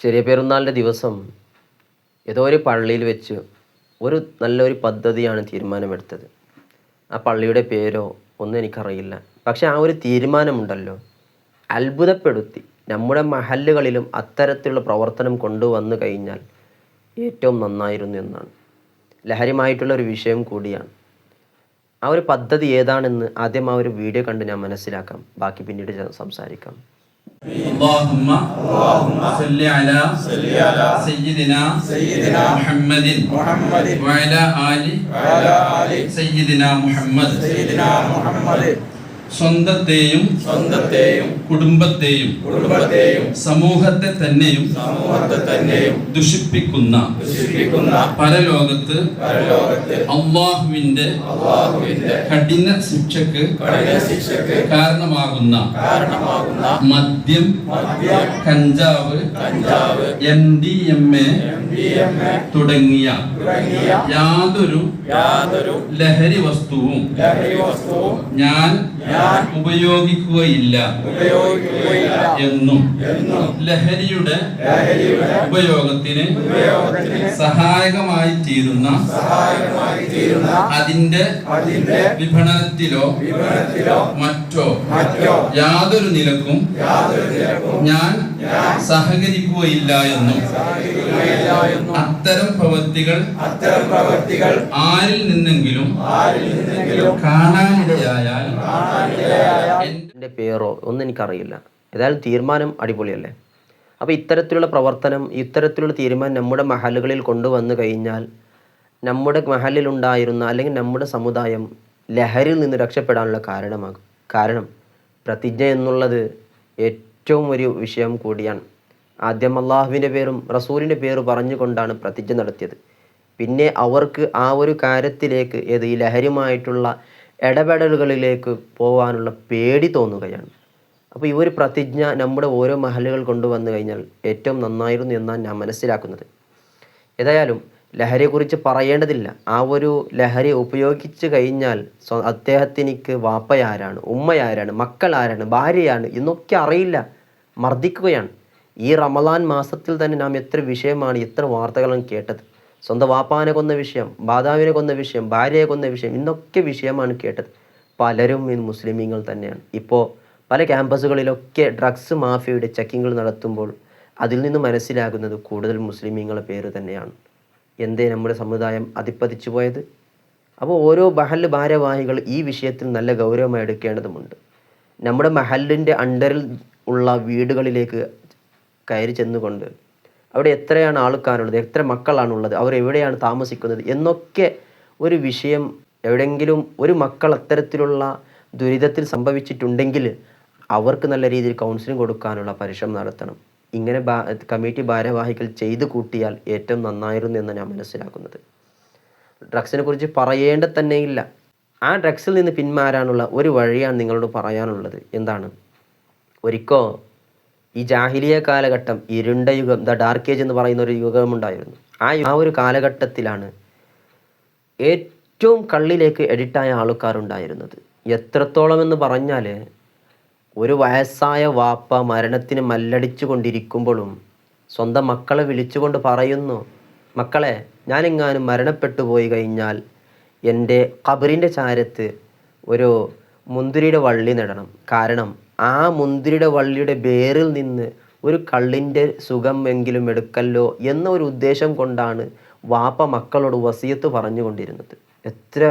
ചെറിയ പെരുന്നാളിന്റെ ദിവസം ഏതോ ഒരു പള്ളിയിൽ വെച്ച് ഒരു നല്ലൊരു പദ്ധതിയാണ് തീരുമാനമെടുത്തത്. ആ പള്ളിയുടെ പേരോ ഒന്നും എനിക്കറിയില്ല. പക്ഷെ ആ ഒരു തീരുമാനമുണ്ടല്ലോ. അത്ഭുതപ്പെടുത്തി നമ്മുടെ മഹല്ലുകളിലും അത്തരത്തിലുള്ള പ്രവർത്തനം കൊണ്ടുവന്നു കഴിഞ്ഞാൽ ഏറ്റവും നന്നായിരുന്നു എന്നാണ്. ലഹരിമായിട്ടുള്ള ഒരു വിഷയം കൂടിയാണ്. ആ ഒരു പദ്ധതി ഏതാണെന്ന് ആദ്യം ആ ഒരു വീഡിയോ കണ്ട് ഞാൻ മനസ്സിലാക്കാം. ബാക്കി പിന്നീട് സംസാരിക്കാം. اللهم اللهم صل على صل على سيدنا سيدنا محمد. محمد. وعلى آله وعلى آل سيدنا محمد. سيدنا محمد. സ്വന്തത്തെയും സ്വന്തത്തെയും കുടുംബത്തെയും കുടുംബത്തെയും സമൂഹത്തെ തന്നെയും സമൂഹത്തെ തന്നെയും ദുഷിപ്പിക്കുന്ന ദുഷിപ്പിക്കുന്ന പരലോകത്ത് പരലോകത്ത് അള്ളാഹുവിന്റെ അള്ളാഹുവിന്റെ കഠിന ശിക്ഷക്ക് കഠിന ശിക്ഷക്ക് കാരണമാകുന്ന കാരണമാകുന്ന മദ്യം മദ്യം കഞ്ചാവ് കഞ്ചാവ് എം ഡി എം എ തുടങ്ങിയ യാതൊരു യാതൊരു ലഹരി വസ്തുവും ലഹരി വസ്തുവും ഞാൻ ഞാൻ ഉപയോഗിക്കുകയില്ല എന്നും ലഹരിയുടെ ഉപയോഗത്തിന് സഹായകമായി തീരുന്ന അതിന്റെ വിപണനത്തിലോ മറ്റോ യാതൊരു നിലക്കും ഞാൻ സഹകരിക്കുകയില്ല എന്നും അത്തരം പ്രവൃത്തികൾ ആരിൽ നിന്നെങ്കിലും കാണാനിടയായാൽ എന്റെ പേരോ ഒന്നും എനിക്കറിയില്ല. ഏതായാലും തീരുമാനം അടിപൊളിയല്ലേ? അപ്പോൾ ഇത്തരത്തിലുള്ള പ്രവർത്തനം ഇത്തരത്തിലുള്ള തീരുമാനം നമ്മുടെ മഹലുകളിൽ കൊണ്ടുവന്നു കഴിഞ്ഞാൽ നമ്മുടെ മഹലിലുണ്ടായിരുന്ന അല്ലെങ്കിൽ നമ്മുടെ സമുദായം ലഹരിയിൽ നിന്ന് രക്ഷപ്പെടാനുള്ള കാരണമാകും. കാരണം പ്രതിജ്ഞ എന്നുള്ളത് ഏറ്റവും ഒരു വിഷയം കൂടിയാണ്. ആദ്യം അള്ളാഹുവിന്റെ പേരും റസൂലിന്റെ പേര് പറഞ്ഞുകൊണ്ടാണ് പ്രതിജ്ഞ നടത്തിയത്. പിന്നെ അവർക്ക് ആ ഒരു കാര്യത്തിലേക്ക് ഏത് ഈ ലഹരിയുമായിട്ടുള്ള ഇടപെടലുകളിലേക്ക് പോകാനുള്ള പേടി തോന്നുകയാണ്. അപ്പോൾ ഈ ഒരു പ്രതിജ്ഞ നമ്മുടെ ഓരോ മഹലുകൾ കൊണ്ടുവന്നു കഴിഞ്ഞാൽ ഏറ്റവും നന്നായിരുന്നു എന്നാണ് ഞാൻ മനസ്സിലാക്കുന്നത്. ഏതായാലും ലഹരിയെക്കുറിച്ച് പറയേണ്ടതില്ല. ആ ഒരു ലഹരി ഉപയോഗിച്ച് കഴിഞ്ഞാൽ സ്വ അദ്ദേഹത്തിനിക്ക് വാപ്പയാരാണ് ഉമ്മയാരാണ് മക്കൾ ആരാണ് ഭാര്യയാണ് എന്നൊക്കെ അറിയില്ല മർദ്ദിക്കുകയാണ്. ഈ റമദാൻ മാസത്തിൽ തന്നെ നാം എത്ര വിഷയമാണ് എത്ര വാർത്തകളാണ് കേട്ടത്. സ്വന്തം വാപ്പാനെ കൊന്ന വിഷയം മാതാവിനെ കൊന്ന വിഷയം ഭാര്യയെ കൊന്ന വിഷയം ഇന്നൊക്കെ വിഷയമാണ് കേട്ടത്. പലരും ഇന്ന് മുസ്ലിമീങ്ങൾ തന്നെയാണ്. ഇപ്പോൾ പല ക്യാമ്പസുകളിലൊക്കെ ഡ്രഗ്സ് മാഫിയയുടെ ചെക്കിങ്ങൾ നടത്തുമ്പോൾ അതിൽ നിന്ന് മനസ്സിലാകുന്നത് കൂടുതൽ മുസ്ലിമീങ്ങളെ പേര് തന്നെയാണ്. എന്തേ നമ്മുടെ സമുദായം അതിപ്പതിച്ചു പോയത്? അപ്പോൾ ഓരോ മഹൽ ഭാരവാഹികൾ ഈ വിഷയത്തിൽ നല്ല ഗൗരവമായി എടുക്കേണ്ടതുമുണ്ട്. നമ്മുടെ മഹലിന്റെ അണ്ടറിൽ ഉള്ള വീടുകളിലേക്ക് കയറി ചെന്നുകൊണ്ട് അവിടെ എത്രയാണ് ആൾക്കാരുള്ളത്? എത്ര മക്കളാണുള്ളത്? അവർ എവിടെയാണ് താമസിക്കുന്നത്? എന്നൊക്കെ ഒരു വിഷയം എവിടെയെങ്കിലും ഒരു മക്കൾ അത്തരത്തിലുള്ള ദുരിതത്തിൽ സംഭവിച്ചിട്ടുണ്ടെങ്കിൽ അവർക്ക് നല്ല രീതിയിൽ കൗൺസിലിംഗ് കൊടുക്കാനുള്ള പരിശ്രമം നടത്തണം. ഇങ്ങനെ കമ്മിറ്റി ഭാരവാഹികൾ ചെയ്തു കൂട്ടിയാൽ ഏറ്റവും നന്നായിരുന്നു എന്ന് ഞാൻ മനസ്സിലാക്കുന്നത്. ഡ്രഗ്സിനെ കുറിച്ച് പറയേണ്ട തന്നെയില്ല ആ ഡ്രഗ്സിൽ നിന്ന് പിന്മാറാനുള്ള ഒരു വഴിയാണ് നിങ്ങളോട് പറയാനുള്ളത്. എന്താണ്? ഒരിക്കോ ഈ ജാഹിലിയ കാലഘട്ടം ഇരുണ്ട യുഗം ദ ഡാർക്ക് ഏജ് എന്ന് പറയുന്ന ഒരു യുഗമുണ്ടായിരുന്നു ആ ആ ഒരു കാലഘട്ടത്തിലാണ് ഏറ്റവും കള്ളിലേക്ക് എഡിറ്റായ ആൾക്കാരുണ്ടായിരുന്നത്. എത്രത്തോളം എന്ന് പറഞ്ഞാൽ ഒരു വയസ്സായ വാപ്പ മരണത്തിന് മല്ലടിച്ചു കൊണ്ടിരിക്കുമ്പോഴും സ്വന്തം മക്കളെ വിളിച്ചുകൊണ്ട് പറയുന്നു മക്കളെ ഞാനെങ്ങാനും മരണപ്പെട്ടു പോയി കഴിഞ്ഞാൽ എന്റെ കബറിന്റെ ചാരത്ത് ഒരു മുന്തിരിയുടെ വള്ളി നടണം. കാരണം ആ മുന്തിരിയുടെ വള്ളിയുടെ വേരിൽ നിന്ന് ഒരു കള്ളിന്റെ സുഖം എങ്കിലും എടുക്കല്ലോ എന്ന ഒരു ഉദ്ദേശം കൊണ്ടാണ് വാപ്പ മക്കളോട് വസിയത്ത് പറഞ്ഞുകൊണ്ടിരുന്നത്. എത്ര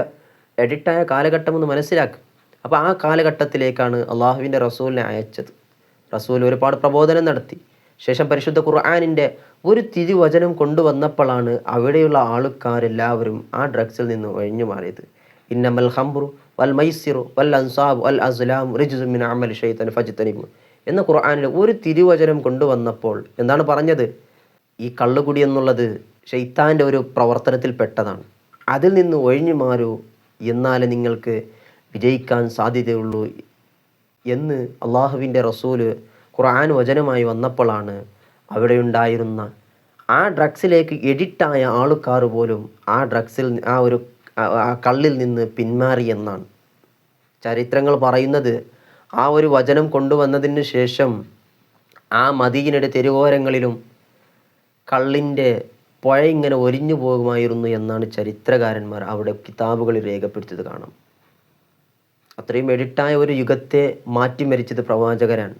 എഡിറ്റായ കാലഘട്ടമെന്ന് മനസ്സിലാക്കുക അപ്പോൾ ആ കാലഘട്ടത്തിലേക്കാണ് അള്ളാഹുവിന്റെ റസൂലിനെ അയച്ചത്. റസൂൽ ഒരുപാട് പ്രബോധനം നടത്തി. ശേഷം പരിശുദ്ധ ഖുർആാനിന്റെ ഒരു തിരുവചനം കൊണ്ടുവന്നപ്പോഴാണ് അവിടെയുള്ള ആൾക്കാരെല്ലാവരും ആ ഡ്രഗ്സിൽ നിന്ന് ഒഴിഞ്ഞു മാറിയത്. ഇന്നമൽ ഹംബ്രു വൽ എന്ന ഖുർആാനിൽ ഒരു തിരുവചനം കൊണ്ടുവന്നപ്പോൾ എന്താണ് പറഞ്ഞത്? ഈ കള്ളുകുടി എന്നുള്ളത് ഷെയ്ത്താന്റെ ഒരു പ്രവർത്തനത്തിൽ പെട്ടതാണ്. അതിൽ നിന്ന് ഒഴിഞ്ഞു മാറൂ എന്നാലേ നിങ്ങൾക്ക് വിജയിക്കാൻ സാധ്യതയുള്ളൂ എന്ന് അള്ളാഹുവിന്റെ റസൂൽ ഖുർആൻ വചനമായി വന്നപ്പോഴാണ് അവിടെ ഉണ്ടായിരുന്ന ആ ഡ്രഗ്സിലേക്ക് എഡിറ്റായ ആൾക്കാർ പോലും ആ ഡ്രഗ്സിൽ ആ ഒരു ആ- കള്ളിൽ നിന്ന് പിന്മാറി എന്നാണ്. ചരിത്രങ്ങൾ പറയുന്നത് ആ ഒരു വചനം കൊണ്ടുവന്നതിന് ശേഷം ആ മദീനയുടെ തെരുവോരങ്ങളിലും കള്ളിന്റെ പുഴ ഇങ്ങനെ ഒരിഞ്ഞു പോകുമായിരുന്നു എന്നാണ് ചരിത്രകാരന്മാർ അവിടെ കിതാബുകളിൽ രേഖപ്പെടുത്തിയത് കാണാം. അത്രയും എഡിട്ടായ ഒരു യുഗത്തെ മാറ്റിമരിച്ചത് പ്രവാചകരാണ്.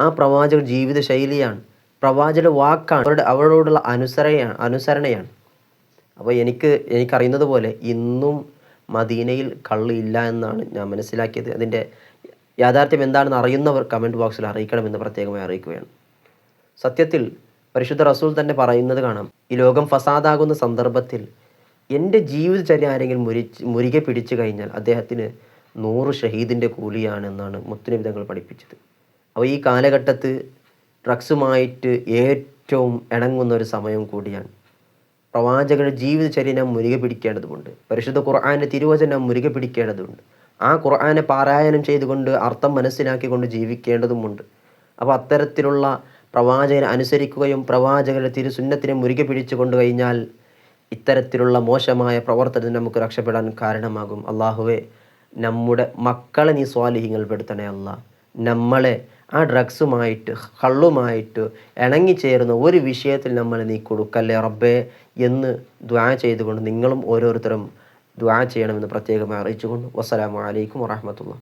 ആ പ്രവാചക ജീവിത ശൈലിയാണ് പ്രവാചക വാക്കാണ് അവരുടെ അവരോടുള്ള അനുസരണയാണ് അനുസരണയാണ്. അപ്പോൾ എനിക്ക് എനിക്കറിയുന്നത് പോലെ ഇന്നും മദീനയിൽ കള്ള് ഇല്ല എന്നാണ് ഞാൻ മനസ്സിലാക്കിയത്. അതിന്റെ യാഥാർത്ഥ്യം എന്താണെന്ന് അറിയുന്നവർ കമന്റ് ബോക്സിൽ അറിയിക്കണമെന്ന് പ്രത്യേകമായി അറിയിക്കുകയാണ്. സത്യത്തിൽ പരിശുദ്ധ റസൂൽ തന്നെ പറയുന്നത് കാണാം ഈ ലോകം ഫസാദാകുന്ന സന്ദർഭത്തിൽ എന്റെ ജീവിതചര്യ ആരെങ്കിലും മുരിച്ച് മുരികെ പിടിച്ചു കഴിഞ്ഞാൽ അദ്ദേഹത്തിന് നൂറ് ഷഹീദിന്റെ കൂലിയാണെന്നാണ് മുത്തുനബി തങ്ങൾ പഠിപ്പിച്ചത്. അപ്പോൾ ഈ കാലഘട്ടത്ത് ഡ്രഗ്സുമായിട്ട് ഏറ്റവും ഇണങ്ങുന്ന ഒരു സമയം കൂടിയാണ് പ്രവാചകരുടെ ജീവിതചര്യ നാം മുരുകെ പിടിക്കേണ്ടതുണ്ട്. പരിശുദ്ധ ഖുർആാന്റെ തിരുവചനം നാം മുരുകെ പിടിക്കേണ്ടതുണ്ട്. ആ ഖുർആാനെ പാരായണം ചെയ്തുകൊണ്ട് അർത്ഥം മനസ്സിലാക്കിക്കൊണ്ട് ജീവിക്കേണ്ടതുമുണ്ട്. അപ്പോൾ അത്തരത്തിലുള്ള പ്രവാചകനെ അനുസരിക്കുകയും പ്രവാചകരുടെ തിരുസുന്നത്തിനെ മുരുകെ പിടിച്ചു കൊണ്ടു കഴിഞ്ഞാൽ ഇത്തരത്തിലുള്ള മോശമായ പ്രവർത്തനത്തിന് നമുക്ക് രക്ഷപ്പെടാൻ കാരണമാകും. അള്ളാഹുവെ നമ്മുടെ മക്കളെ നീ സ്വാലിഹ്യങ്ങൾ പെടുത്തണേ അല്ല നമ്മളെ ആ ഡ്രഗ്സുമായിട്ട് കള്ളുമായിട്ട് ഇണങ്ങിച്ചേരുന്ന ഒരു വിഷയത്തിൽ നമ്മൾ നീ കൊടുക്കല്ലേ റബ്ബേ എന്ന് ദ്വാ ചെയ്തുകൊണ്ട് നിങ്ങളും ഓരോരുത്തരും ദ്വാ ചെയ്യണമെന്ന് പ്രത്യേകമായി അറിയിച്ചുകൊണ്ട്. വസ്സലാമു അലൈക്കും വറഹമത്തുള്ള